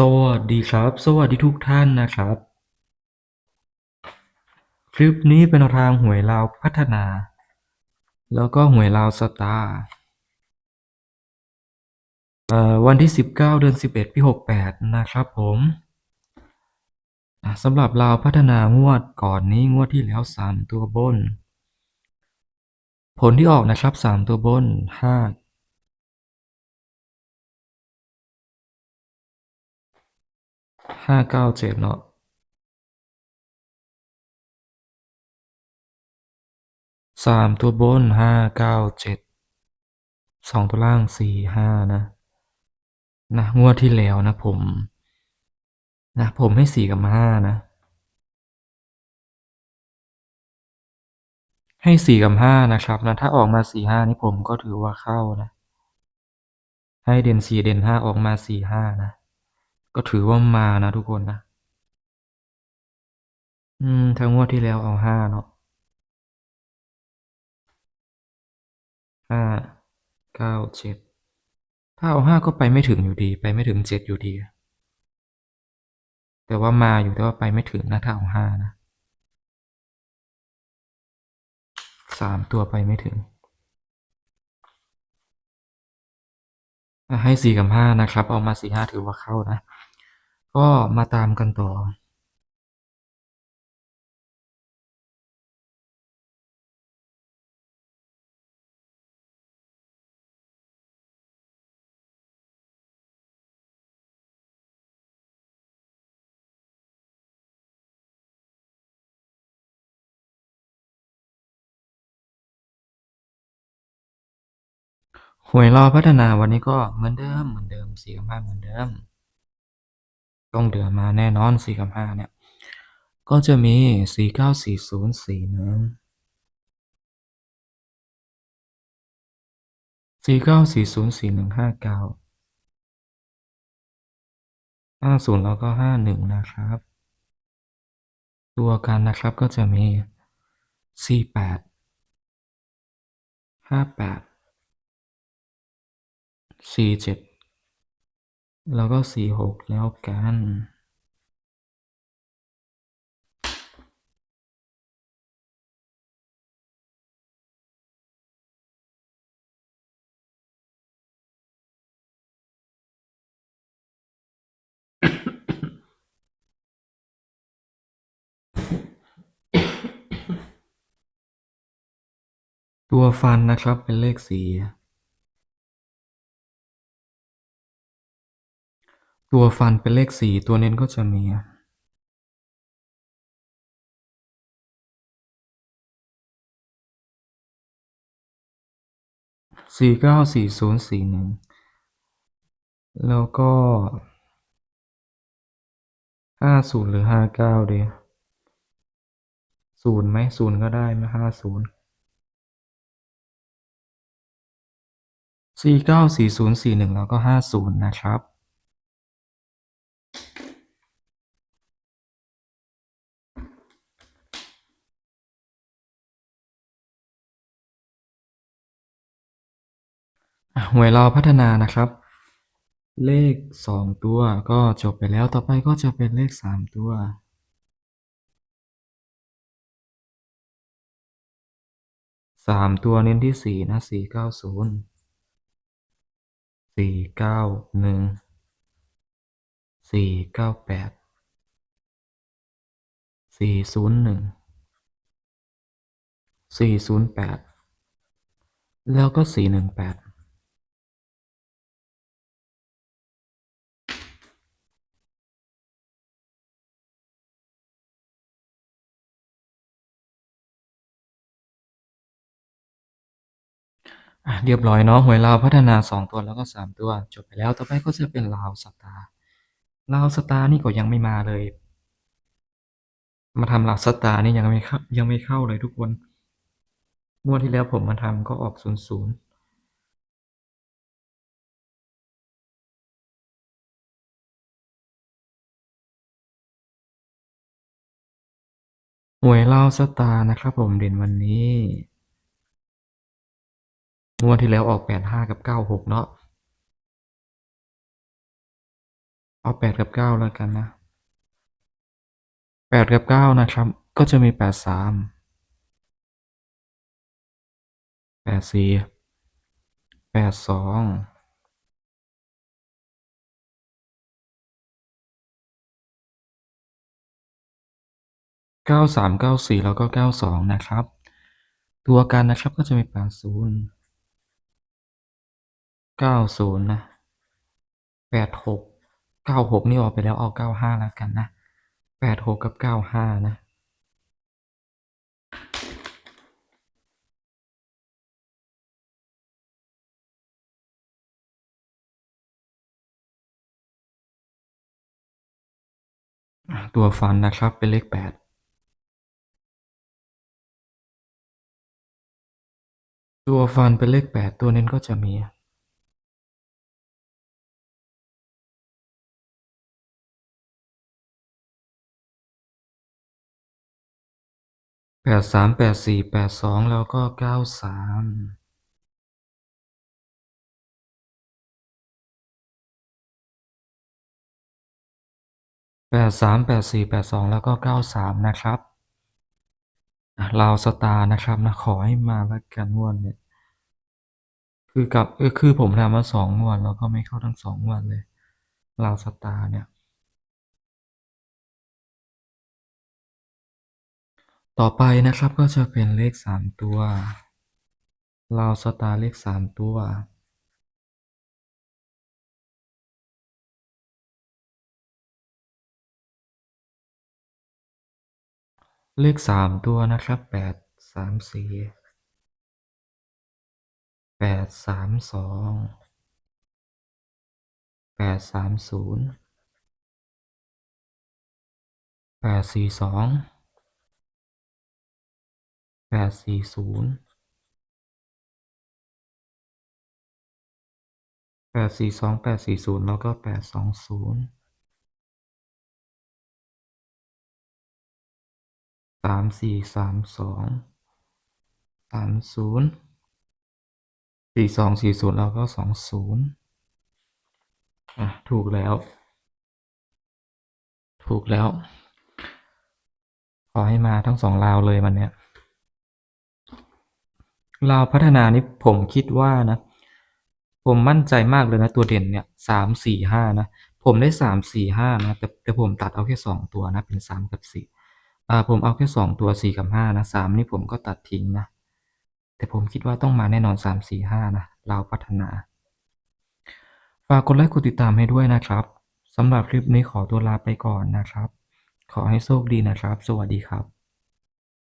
สวัสดีครับ สวัสดีทุกท่านนะครับ คลิปนี้เป็นทางหวยลาวพัฒนา แล้วก็หวยลาวสตาร์วันที่ 19 เดือน 11 ปี 68 นะครับผมสำหรับลาวพัฒนางวดก่อนนี้งวดที่แล้ว 3 ตัวบน ผลที่ออกนะครับ 3 ตัวบน 5 597เนาะสามตัวบนห้าเก้าเจ็ดสองตัวล่างสี่ห้านะ นะงวดที่แล้วนะผม นะผมให้สี่กับห้านะ ให้สี่กับห้านะครับนะถ้าออกมาสี่ห้านี่ผมก็ถือว่าเข้านะ ให้เด่นสี่เด่นห้าออกมาสี่ห้านะ ก็ถือว่ามานะทุกคนนะ อืมทั้งงวดที่แล้วเอาห้าเนาะห้าเก้าเจ็ดถ้าเอาห้าก็ไปไม่ถึงอยู่ดี ไปไม่ถึงเจ็ดอยู่ดี แต่ว่ามาอยู่แต่ว่าไปไม่ถึงนะถ้าเอาห้านะสามตัวไปไม่ถึงให้สี่กับห้านะครับ เอามาสี่ห้าถือว่าเข้านะ ก็มาตามกันต่อหวยเราพัฒนาวันนี้ก็เหมือนเดิมเหมือนเดิมสี่กับห้าเหมือนเดิม ต้องเดือมาแน่นอนสี่กับห้าเนี่ย ก็จะมีสี่เก้าสี่ศูนย์สี่หนึ่งสี่เก้าสี่ศูนย์สี่หนึ่งห้าเก้าห้าศูนย์แล้วก็ห้าหนึ่งนะครับ ตัวกันนะครับก็จะมีสี่แปดห้าแปดสี่เจ็ด แล้วก็สี่หกแล้วกัน ตัวฟันนะครับเป็นเลขสี่ ตัวฟันเป็นเลขสี่ตัวเน้นก็จะมีสี่เก้าสี่ศูนย์สี่หนึ่งแล้วก็ห้าศูนย์หรือห้าเก้าดีศูนย์ไหมศูนย์ก็ได้ไหมห้าศูนย์สี่เก้าสี่ศูนย์สี่หนึ่งแล้วก็ห้าศูนย์นะครับ หน่วยรอพัฒนานะครับ เลขสองตัวก็จบไปแล้วต่อไปก็จะเป็นเลขสามตัวสามตัวเน้นที่ 4 นะ 4 9 0 4 9 1 4 9 8 4 0 1 4 0 8แปดแล้วก็สี่หนึ่งแปด อะเรียบร้อยเนาะหวยลาวพัฒนาสองตัวแล้วก็สามตัวจบไปแล้วต่อไปก็จะเป็นลาวสตาร์ลาวสตาร์นี่ก็ยังไม่มาเลย มาทำลาวสตาร์นี่ยังไม่เข้ายังไม่เข้าเลยทุกคนงวดที่แล้วผมมาทำก็ออกศูนย์ศูนย์หวยลาวสตาร์นะครับผมเด่นวันนี้ งวดที่แล้วออกแปดห้ากับเก้าหกเนาะ เอาแปดกับเก้าแล้วกันนะแปดกับเก้านะครับ ก็จะมีแปดสามแปดสี่แปดสองเก้าสามเก้าสี่แล้วก็เก้าสองนะครับ ตัวกันนะครับก็จะมีแปดศูนย์ เก้าศูนย์นะแปดหกเก้าหกนี่ออกไปแล้วเอาเก้าห้าแล้วกันนะแปดหกกับเก้าห้านะ ตัวฟันนะครับเป็นเลขแปดตัวฟันเป็นเลขแปดตัวเน้นก็จะมี แปดสามแปดสี่แปดสองแล้วก็เก้าสามแปดสามแปดสี่แปดสองแล้วก็เก้าสามนะครับอะลาวสตาร์นะครับนะขอให้มาแล้วกันงวดเนี่ยคือกับคือผมทำมาสองงวดแล้วก็ไม่เข้าทั้งสองงวดเลยลาวสตาร์เนี่ย ต่อไปนะครับก็จะเป็นเลขสามตัวลาวสตาร์เลขสามตัว เลขสามตัวนะครับแปดสามสี่แปดสามสองแป ดสามศูนย์แปดสี่สองแปดสี่ศูนย์แปดสี่สองแปดสี่ศูนย์แล้วก็แปดสองศูนย์สามสี่สามสองสามศูนย์สี่สองสี่ศูนย์แล้วก็สองศูนย์อะถูกแล้ว ถูกแล้ว ขอให้มาทั้งสองลาวเลยวันเนี้ย ลาวพัฒนานี่ผมคิดว่านะ ผมมั่นใจมากเลยนะตัวเด่นเนี่ยสามสี่ห้านะ ผมได้สามสี่ห้านะแต่แต่ผมตัดเอาแค่สองตัวนะเป็นสามกับสี่อ่าผมเอาแค่สองตัวสี่กับห้านะสามนี่ผมก็ตัดทิ้งนะ แต่ผมคิดว่าต้องมาแน่นอนสามสี่ห้านะลาวพัฒนา ฝากกดไลค์กดติดตามให้ด้วยนะครับสำหรับคลิปนี้ขอตัวลาไปก่อนนะครับ ขอให้โชคดีนะครับ สวัสดีครับ